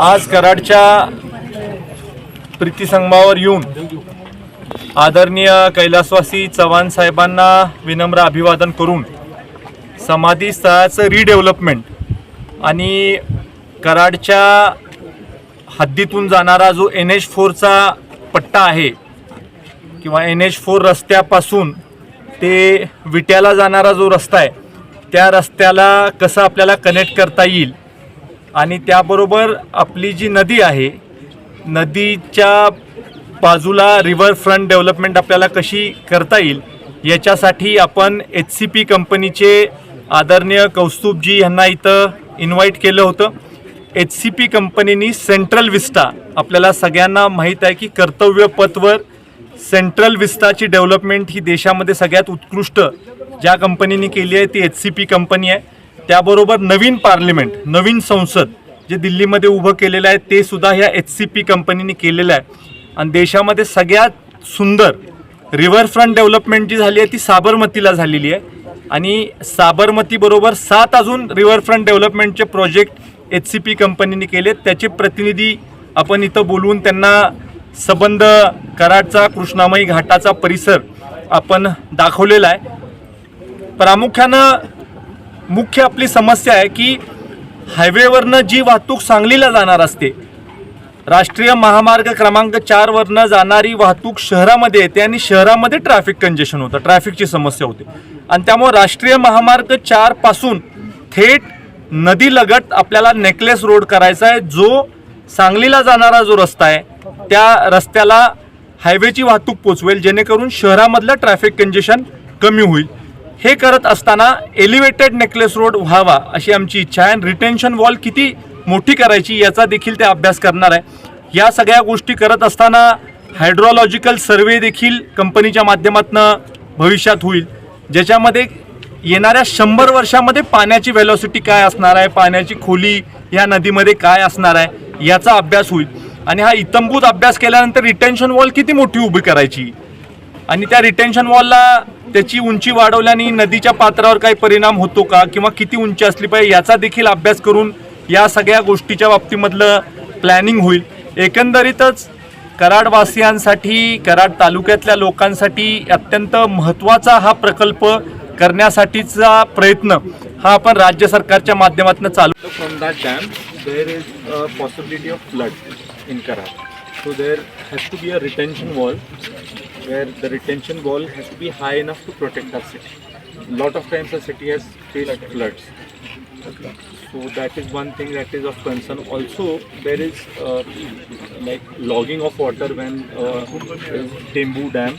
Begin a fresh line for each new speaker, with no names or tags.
आज कराडच्या प्रीतीसंगमावर येऊन आदरणीय कैलासवासी चव्हाण साहेबांना विनम्र अभिवादन करून समाधी स्थळाचं रिडेव्हलपमेंट आणि कराडच्या हद्दीतून जाणारा जो एन एच फोरचा पट्टा आहे किंवा एन एच फोर रस्त्यापासून ते विट्याला जाणारा जो रस्ता आहे त्या रस्त्याला कसं आपल्याला कनेक्ट करता येईल? आणि त्याबरोबर आपली जी नदी आहे नदीच्या बाजूला रिव्हर फ्रंट डेव्हलपमेंट आपल्याला कशी करता येईल याच्यासाठी आपण एच सी पी कंपनीचे आदरणीय कौस्तुभजी यांना इथं इन्व्हाइट केलं होतं. एच सी पी कंपनीनी सेंट्रल विस्टा आपल्याला सगळ्यांना माहीत आहे की कर्तव्य पथवर सेंट्रल विस्ताची डेव्हलपमेंट ही देशामध्ये सगळ्यात उत्कृष्ट ज्या कंपनीने केली आहे ती एच सी पी कंपनी आहे. त्याबरोबर नवीन पार्लिमेंट नवीन संसद जे दिल्लीमध्ये उभं केलेलं आहे ते सुद्धा ह्या एच सी पी कंपनीने केलेलं आहे. आणि देशामध्ये सगळ्यात सुंदर रिव्हरफ्रंट डेव्हलपमेंट जी झाली आहे ती साबरमतीला झालेली आहे. आणि साबरमतीबरोबर सात अजून रिव्हरफ्रंट डेव्हलपमेंटचे प्रोजेक्ट एच सी पी कंपनीने केले त्याचे प्रतिनिधी आपण इथं बोलवून त्यांना सबंध कराडचा कृष्णामाई घाटाचा परिसर आपण दाखवलेला आहे. प्रामुख्यानं मुख्य आपली समस्या आहे की हायवेवरनं जी वाहतूक सांगलीला जाणार असते राष्ट्रीय महामार्ग क्रमांक चारवरनं जाणारी वाहतूक शहरामध्ये येते आणि शहरामध्ये ट्रॅफिक कंजेशन होतं ट्रॅफिकची समस्या होते. आणि त्यामुळे राष्ट्रीय महामार्ग चारपासून थेट नदीलगत आपल्याला नेकलेस रोड करायचा आहे. जो सांगलीला जाणारा जो रस्ता आहे त्या रस्त्याला हायवेची वाहतूक पोचवेल जेणेकरून शहरामधलं ट्रॅफिक कंजेशन कमी होईल. हे करत असताना एलिव्हेटेड नेकलेस रोड व्हावा अशी आमची इच्छा आहे. आणि रिटेन्शन वॉल किती मोठी करायची याचा देखील ते अभ्यास करणार आहे. या सगळ्या गोष्टी करत असताना हायड्रॉलॉजिकल सर्वे देखील कंपनीच्या माध्यमातून भविष्यात होईल. ज्याच्यामध्ये येणाऱ्या शंभर वर्षामध्ये पाण्याची वेलॉसिटी काय असणार आहे? पाण्याची खोली या नदीमध्ये काय असणार आहे? याचा अभ्यास होईल. आणि हा इतंभूत अभ्यास केल्यानंतर रिटेन्शन वॉल किती मोठी उभी करायची? आणि त्या रिटेन्शन वॉलला त्याची उंची वाढवल्याने नदीच्या पात्रावर काही परिणाम होतो का? किंवा किती उंची असली पाहिजे? याचा देखील अभ्यास करून या सगळ्या गोष्टीच्या बाबतीमधलं प्लॅनिंग होईल. एकंदरीतच कराडवासियांसाठी कराड तालुक्यातल्या लोकांसाठी अत्यंत महत्त्वाचा हा प्रकल्प करण्यासाठीचा प्रयत्न हा आपण राज्य सरकारच्या माध्यमातून चालू
from that dam there is a possibility of flood in Karad so there has to be a retention wall where the retention wall has to be high enough to protect our city. A lot of times the city has faced floods. So that is one thing that is of concern. Also, there is uh, like logging of water when uh, there is Tembu Dam